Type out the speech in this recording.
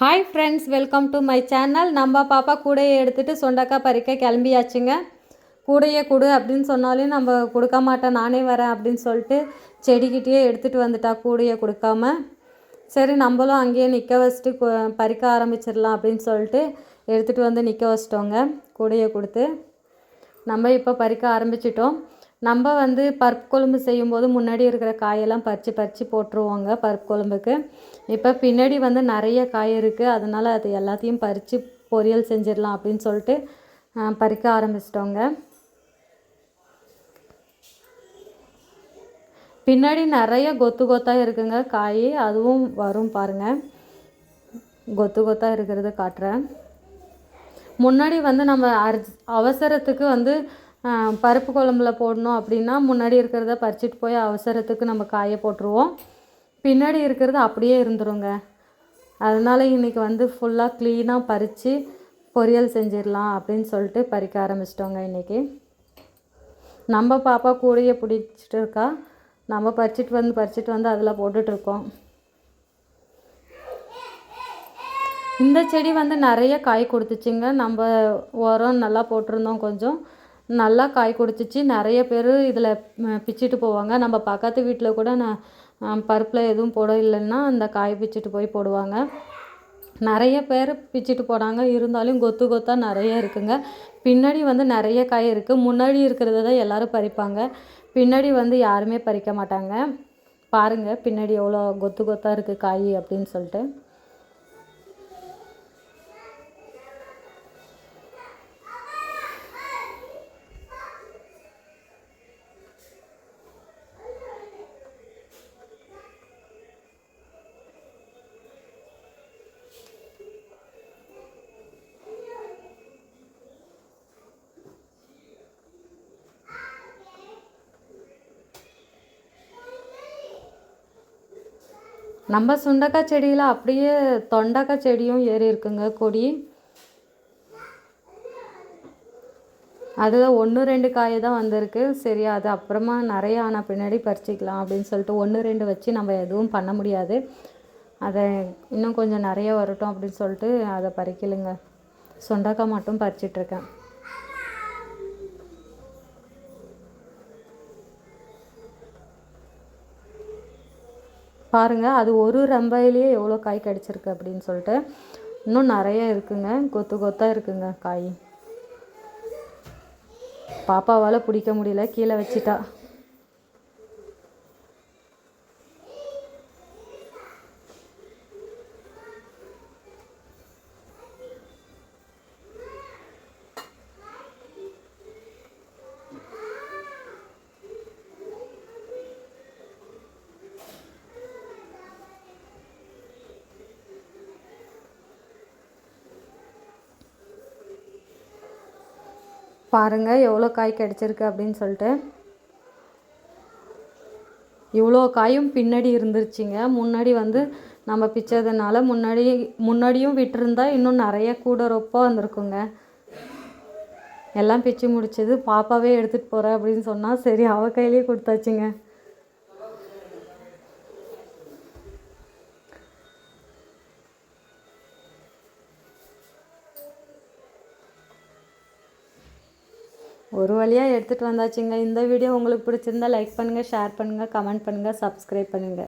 Hi friends welcome to my channel நம்ம பாப்பா கூடையை எடுத்துகிட்டு சொண்டக்காய் பறிக்க கிளம்பியாச்சுங்க. கூடையே கொடு அப்படின்னு சொன்னாலும் நம்ம கொடுக்க மாட்டேன் நானே வரேன் அப்படின்னு சொல்லிட்டு செடிக்கிட்டேயே எடுத்துகிட்டு வந்துட்டா கூடையை கொடுக்காம. சரி நம்மளும் அங்கேயே நிற்க வச்சுட்டு பறிக்க ஆரம்பிச்சிடலாம் அப்படின்னு சொல்லிட்டு எடுத்துகிட்டு வந்து நிற்க வச்சிட்டோங்க கூடையை கொடுத்து. நம்ம இப்போ பறிக்க ஆரம்பிச்சிட்டோம். நம்ம வந்து பருப்பு குழம்பு செய்யும்போது முன்னாடி இருக்கிற காயெல்லாம் பறித்து பறித்து போட்டுருவோங்க பருப்பு குழம்புக்கு. இப்போ பின்னாடி வந்து நிறைய காய் இருக்குது அதனால் அது எல்லாத்தையும் பறித்து பொரியல் செஞ்சிடலாம் அப்படின்னு சொல்லிட்டு பறிக்க ஆரம்பிச்சிட்டோங்க. பின்னாடி நிறைய கொத்து கொத்தாக இருக்குங்க காய். அதுவும் வரும் பாருங்கள் கொத்து கொத்தாக இருக்கிறத காட்டுறேன். முன்னாடி வந்து நம்ம அர்ஜ் அவசரத்துக்கு வந்து பருப்பு குழம்புல போடணும் அப்படின்னா முன்னாடி இருக்கிறத பறிச்சிட்டு போய் அவசரத்துக்கு நம்ம காய போட்டுருவோம். பின்னாடி இருக்கிறது அப்படியே இருந்துருங்க. அதனால இன்றைக்கி வந்து ஃபுல்லாக க்ளீனாக பறித்து பொரியல் செஞ்சிடலாம் அப்படின்னு சொல்லிட்டு பறிக்க ஆரம்பிச்சிட்டோங்க இன்றைக்கி நம்ம பாப்பா கூடையை பிடிச்சிட்டு இருக்கா. நம்ம பறிச்சிட்டு வந்து பறிச்சிட்டு வந்து அதில் போட்டுட்ருக்கோம் இந்த செடி வந்து நிறைய காய் கொடுத்துச்சிங்க. நம்ம உரம் நல்லா போட்டிருந்தோம் கொஞ்சம். நல்லா காய் கொடுத்துச்சு நிறைய பேர் இதில் பிச்சுட்டு போவாங்க. நம்ம பக்கத்து வீட்டில் கூட நான் பருப்பில் எதுவும் போட இல்லைன்னா அந்த காய் பிச்சுட்டு போய் போடுவாங்க. நிறைய பேர் பிச்சுட்டு போனாங்க. இருந்தாலும் கொத்து கொத்தாக நிறைய இருக்குங்க. பின்னாடி வந்து நிறைய காய் இருக்குது முன்னாடி இருக்கிறத தான் எல்லோரும் பறிப்பாங்க. பின்னாடி வந்து யாருமே பறிக்க மாட்டாங்க. பாருங்கள் பின்னாடி எவ்வளோ கொத்து கொத்தாக இருக்குது காய் அப்படின்னு சொல்லிட்டு. நம்ம சுண்டக்காய் செடியில் அப்படியே தொண்டக்காய் செடியும் ஏறி இருக்குங்க கொடி. அதில் ஒன்று ரெண்டு காய் தான் வந்திருக்கு. சரி அது அப்புறமா நிறையா ஆன பின்னாடி பறிச்சிக்கலாம் அப்படின்னு சொல்லிட்டு ஒன்று ரெண்டு வச்சு நம்ம எதுவும் பண்ண முடியாது. அதை இன்னும் கொஞ்சம் நிறைய வரட்டும் அப்படின்னு சொல்லிட்டு அதை பறிக்கலுங்க. சுண்டக்காய் மட்டும் பறிச்சிட்ருக்கேன் பாருங்கள் அது ஒரு ரம்பையிலேயே எவ்வளோ காய் கிடச்சிருக்கு அப்படின்னு சொல்லிட்டு. இன்னும் நிறைய இருக்குங்க. கொத்து கொத்தாக இருக்குங்க காய். பாப்பாவால் பிடிக்க முடியல. கீழே வச்சிட்டா. பாருங்கள் எவ்வளோ காய் கிடச்சிருக்கு அப்படின்னு சொல்லிட்டு. இவ்வளோ காயும் பின்னாடி இருந்துருச்சுங்க. முன்னாடி வந்து நம்ம பிச்சதுனால முன்னாடி முன்னாடியும் விட்டிருந்தா இன்னும் நிறைய கூட ரொப்ப வந்திருக்குங்க. எல்லாம் பிச்சு முடிச்சது பாப்பாவே எடுத்துகிட்டு போகிறேன் அப்படின்னு சொன்னால் சரி அவ கையிலேயே கொடுத்தாச்சுங்க. ஒரு வழியாக எடுத்துகிட்டு வந்தாச்சுங்க. இந்த வீடியோ உங்களுக்கு பிடிச்சிருந்தா லைக் பண்ணுங்கள் ஷேர் பண்ணுங்கள் கமெண்ட் பண்ணுங்கள் சப்ஸ்கிரைப் பண்ணுங்கள்